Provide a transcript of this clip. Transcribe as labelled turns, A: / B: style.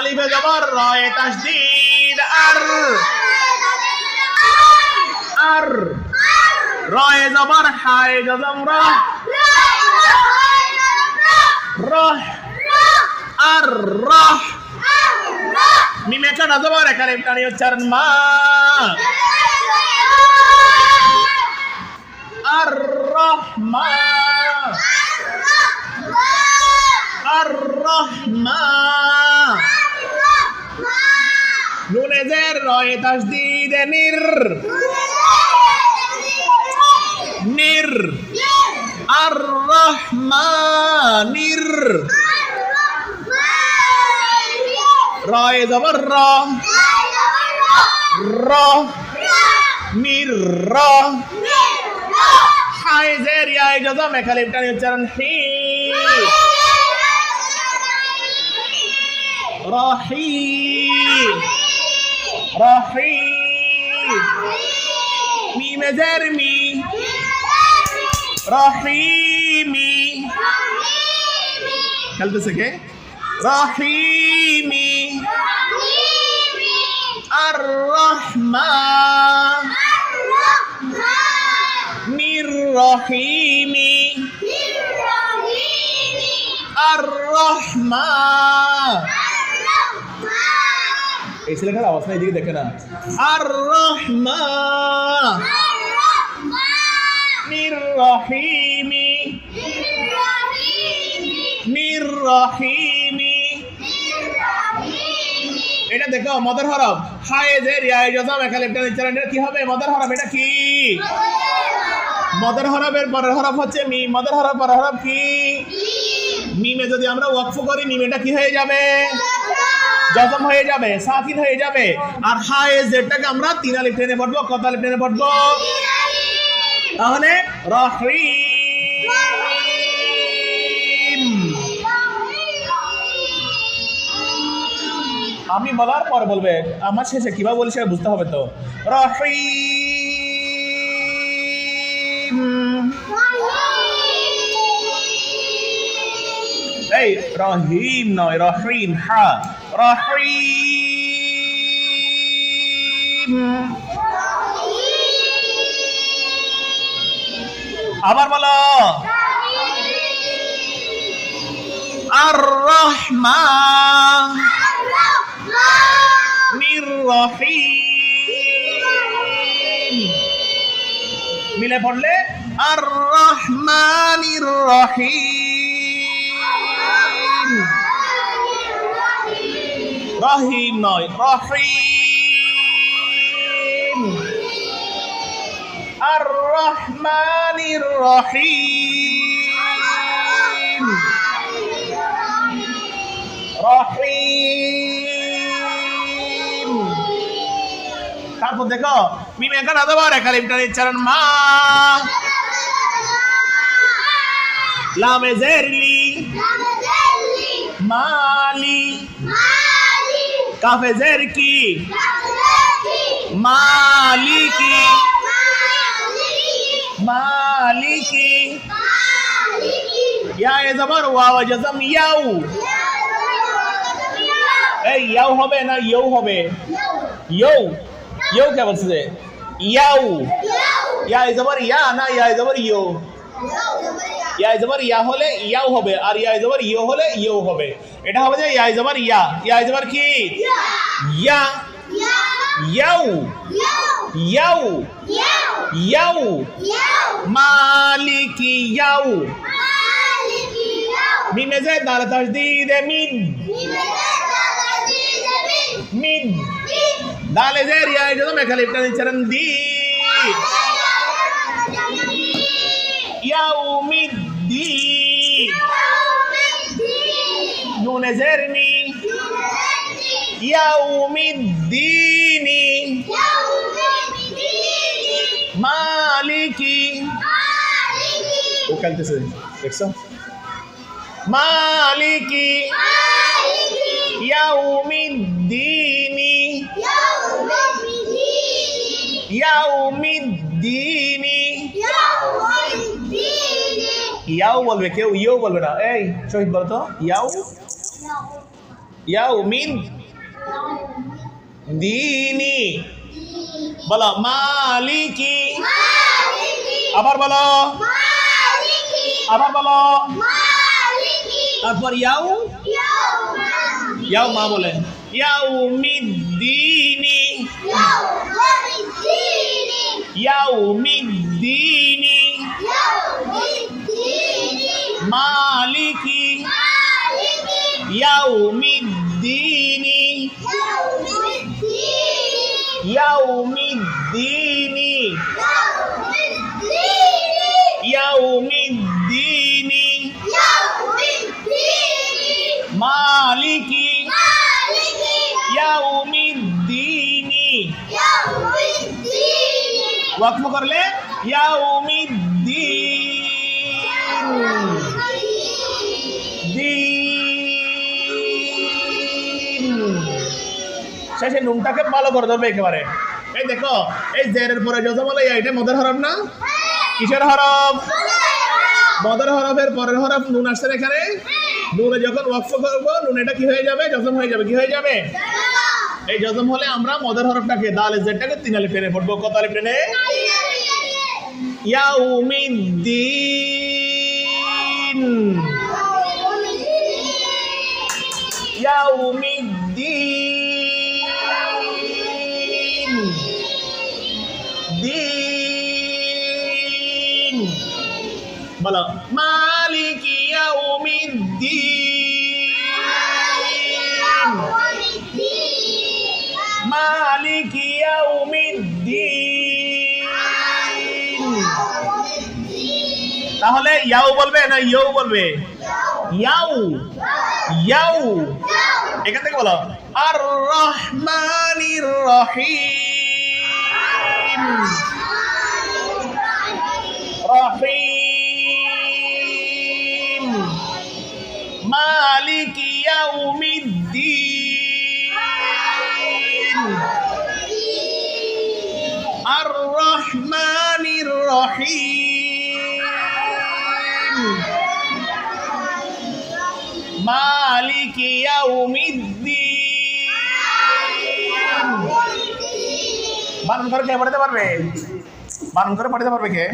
A: আলিফে জবর, রয়ে তাসদিদ, আর। আর। রয়ে জবর, হায় জজম রহ রহ। আর, রহ। মিমে কাটা জবর, এখানে টানি উচ্চারণ মা। আর রহমা আর রহমা নুনে জের রয়ে তাসদিদ নির। নির। আর রহমানির। রয়ে জবর র। র। মির র। হায় জের ইয়ায় জজম এখানে উচ্চারণ হি। রহি রহি মিমে জের মি রহিমি খেলতেছে কে রহিমি আর রহমান নির রহিমি আর রহমান এই ছেলেটার আওয়াজ না এদিকে দেখে না। আর রহিমি নির রহিমি এটা দেখো মদর হরফ হায় যে রিয়ায় জজাম একটা উচ্চারণ এটা কি হবে? মদর হরফ এটা কি? মদর হরফের পরের হরফ হচ্ছে মি। মদর হরফ পরের হরফ কি? মিমে যদি আমরা ওয়াকফ করি মিমেটা কি হয়ে যাবে? জজম হয়ে যাবে সাকিন হয়ে যাবে। আর হায় জেডটাকে আমরা তিন আলিফ টেনে পড়ব কত আলিফ টেনে পড়ব। তাহলে রহিম। আমি বলার পর বলবে, আমার শেষে কীভাবে বলি সেটা বুঝতে হবে তো। রহিম। এই, রহিম নয়, রহিম, হা। রহিম। আবার বলো। আর রহমান নির রহিম মিলে পড়লে আর রহমানির রহিম রহিম নয় রহিম। আর রহমানির রহিম। রহিম। তারপর দেখো মিমে একা না দেবো রেখা লিপটা নিচ্ছেন মা। লামে জেরলি। মালি। কাফে জের কি? মালিকি। মালিকি। ইয়া এ জবর, ওয়াও জজম, ইয়াউ। এই ইয়াউ হবে না ইউ হবে? ইউ ইউ কে বলছে ইয়াউ। ইয়া এ জবর, ইয়া না, ইয়া এ জবর ইউ ইয়া জবর ইয়া হলে ইয়াও হবে আর ইয়া জবর ইউ হলে ইউ হবে। এটা হবে যে ইয়া জবর ইয়া। ইয়া জবর কি? ইয়া। ইয়াউ ইয়াউ ইয়াউ মালিকি ইয়াউ মিমে যে দাল তাসদিদ মিন। মিন। দালে যে রিয়া জন্য মেখালিফটা নিচ্ছেন দি। ইয়াউমিদ্দিন। নুনে জেরমি ইয়াউমিদ্দিনি। মালিকি। ও খেলতেছে দেখছ? মালিকি। ইয়াউমিদ্দিনি। ইয়াউমিদ্দিনি। ইয়াও বলবে কেউ ইয়েও বলবে না। এই শহীদ বলতো ইয়াও? ইয়াউমিন দিনি। বলো মালিকি। আবার বলো। আবার বলো। তারপর ইয়াউ ইয়াও মা বলেন। ইয়াউমিদ্দিনি ইয়াউমিদ্দিনি মালিকি ইয়াউমিদ্দিনি ইয়াউমিদ্দিনি ইয়াউমিদ্দিনি মালিকি ইয়াউমিদ্দিনি ওয়াকফ করলে ইয়াউমিদ্দিন। শেষে নুনটাকে ভালো করে ধরবে একেবারে। এই দেখো এই জেরের পরে যত বলে এটা মদের হরফ না? কিসের হরফ মদের হরফের পরের হরফ নুন আসছে এখানে? নুনে যখন ওয়াকফ করব নুন এটা কি হয়ে যাবে? জজম হয়ে যাবে কি হয়ে যাবে? এই জজম হলে আমরা মদের হরফটাকে দাল জেডটাকে তিন আলিফ টেনে পড়ব কত আলিফ টেনে ইয়াউমিদ্দিন। ইয়াউমিদ্দিন। মালিক ইয়াউমিদ্দিন। তাহলে ইয়াও বলবে না ইয়ৌ বলবে? ইয়াউ। ইয়াউ। এখান থেকে বলো। আর রহমানির রহিম। রহিম। মালিক ইয়াউমিদ্দিন। আর রহমানির রহিম। মালিক ইয়াউমিদ্দিন। বানান করে কে পড়াতে পারবে? বানান করে পড়াতে পারবে কে?